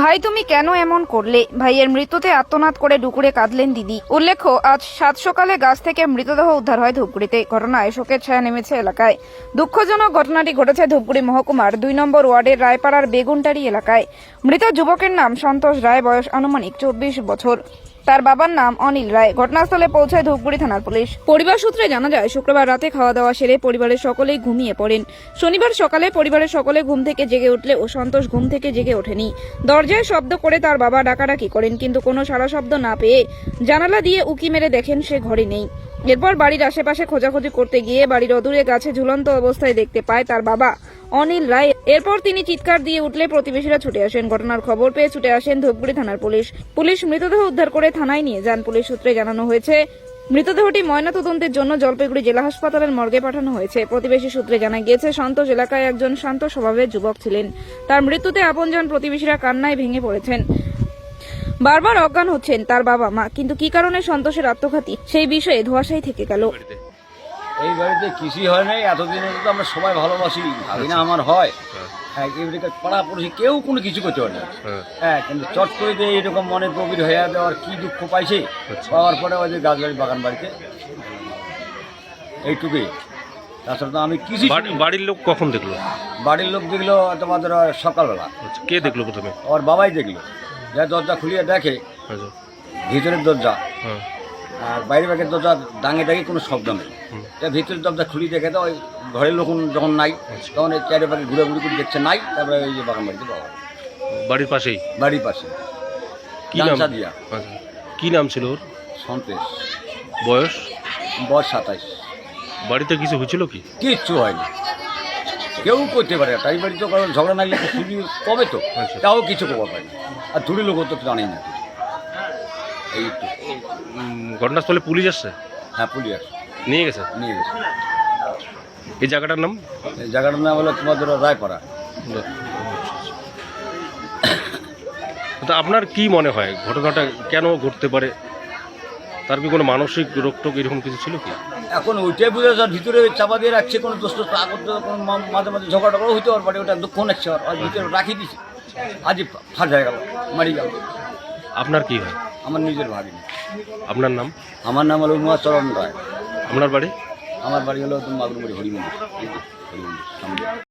ভাই, তুমি কেন এমন করলে? ভাইয়ের মৃত্যুতে আত্মনাদ করে ডুকুরে কাঁদলেন দিদি। উল্লেখ্য, আজ সাত সকালে গাছ থেকে মৃতদেহ উদ্ধার হয় ধূপগুড়িতে। ঘটনায় শোকের ছায়া নেমেছে এলাকায়। দুঃখজনক ঘটনাটি ঘটেছে ধূপগুড়ি মহকুমার দুই নম্বর ওয়ার্ডের রায়পাড়ার বেগুনটারি এলাকায়। মৃত যুবকের নাম সন্তোষ রায়, বয়স আনুমানিক চব্বিশ বছর। তার বাবার নাম অনিল রায়। ঘটনাস্থলে পৌঁছায় ধূপগুড়ি থানার পুলিশ। পরিবার সূত্রে জানা যায়, শুক্রবার রাতে খাওয়া দাওয়া সেরে পরিবারের সকলেই ঘুমিয়ে পড়েন। শনিবার সকালে পরিবারের সকলে ঘুম থেকে জেগে উঠলে ও সন্তোষ ঘুম থেকে জেগে ওঠেনি। দরজায় শব্দ করে তার বাবা ডাকাডাকি করেন, কিন্তু কোনো সারা শব্দ না পেয়ে জানালা দিয়ে উকি মেরে দেখেন সে ঘরে নেই। এরপর বাড়ির আশেপাশে খোঁজাখুঁজি করতে গিয়ে বাড়ির অদূরে গাছে ঝুলন্ত অবস্থায় দেখতে পায় তার বাবা। অনিল রায়। এরপর তিনি চিৎকার দিয়ে উঠলে প্রতিবেশীরা ছুটে আসেন। ঘটনার খবর পেয়ে ছুটে আসেন ধূপগুড়ি থানার পুলিশ। পুলিশ মৃতদেহ উদ্ধার করে থানায় নিয়ে যান। পুলিশ সূত্রে জানানো হয়েছে, মৃতদেহটি ময়নাতদন্তের জন্য জলপাইগুড়ি জেলা হাসপাতালের মর্গে পাঠানো হয়েছে। প্রতিবেশী সূত্রে জানা গিয়েছে সন্তোষ এলাকায় একজন শান্ত স্বভাবের যুবক ছিলেন। তার মৃত্যুতে আপনজন প্রতিবেশীরা কান্নায় ভেঙে পড়েছেন। বারবার অজ্ঞান হচ্ছেন তার বাবা মা। কিন্তু কি কারণে সন্তোষের আত্মঘাতী? সেই বিষয়ে ধোয়াশাই থেকে গেল। এই বাড়িতে কৃষি হয় নাই এতদিন তো আমরা সবাই ভালোবাসি ভাবি না আমার হয়। হ্যাঁ। এবারে পাড়া পড়েছি কেউ কোনো কিছু করতে পারে না। হ্যাঁ। হ্যাঁ কিন্তু চট করে দিয়ে এরকম মনে প্রবীর হয়ে দেওয়ার কি দুঃখ পাইছে আচ্ছা। পাওয়ার পরে ওই যে গাছবাড়ি বাগান বাড়িতে। এইটুকুই। তাছাড়া তো আমি বাড়ি- বাড়ির লোক কখন দেখল? বাড়ির লোক দেখল তোমাদের সকালবেলা। আচ্ছা কে দেখল প্রথমে? ওর বাবাই দেখল। যা দরজা খুলিয়ে দেখে আচ্ছা। ভিতরের দরজা। হ্যাঁ। আর বাইরে বাইরের দরজা দাঙে দাঙে কোনো শব্দ নেই। ভিতরের দরজা খুলি দেখে তো ওই ঘরের লোক যখন নাই আচ্ছা। তখন এই চারি পাখি ঘুরে ঘুরে করে দেখছে নাই তারপরে ওই যে বাগান বাড়িতে পাওয়া। বাড়ির পাশেই? বাড়ির পাশে। কি নাম? আচ্ছা। কি নাম ছিল ওর? সন্তেশ। বয়স? বয়স সাতাইশ। বাড়িতে কিছু হয়েছিল কি? কিচ্ছু হয়নি। কেউ করতে পারে তাই বাড়িতে কারণ ঝগড়া না গেলে কবে তো? আচ্ছা। তাও কিছু কবার পারে না। আর দূরের লোক তো জানেই না। এই ঘটনাস্থলে পুলিশ আসছে? হ্যাঁ পুলিশ আসে, নিয়ে গেছে? নিয়ে গেছে। এই জায়গাটার নাম? এই জায়গাটার নাম হলো তোমাদের রায়পাড়া। তা আপনার কি মনে হয় ঘটনাটা কেন ঘটতে পারে? তার কি কোনো মানসিক রোগ টোক এরকম কিছু ছিল কি? এখন ওইটাই বুঝে যার ভিতরে চাপা দিয়ে রাখছে কোনো দোষ টোষ আগত কোনো মাঝে মাঝে ঝগড়া টগড়া হইতে পারে ওটা দুঃখ নাচ্ছে আর ভিতরে রাখি দিছে। আজ ফাট হয়ে গেল মারি গেল। আপনার কি হয়? আমার নিজের বাড়ি। আপনার নাম? আমার নাম হলো উমাচরণ রায়। আপনার বাড়ি? আমার বাড়ি হলো মাগুরবাড়ি হরিমন্দির। হরিমন্দির সামনে।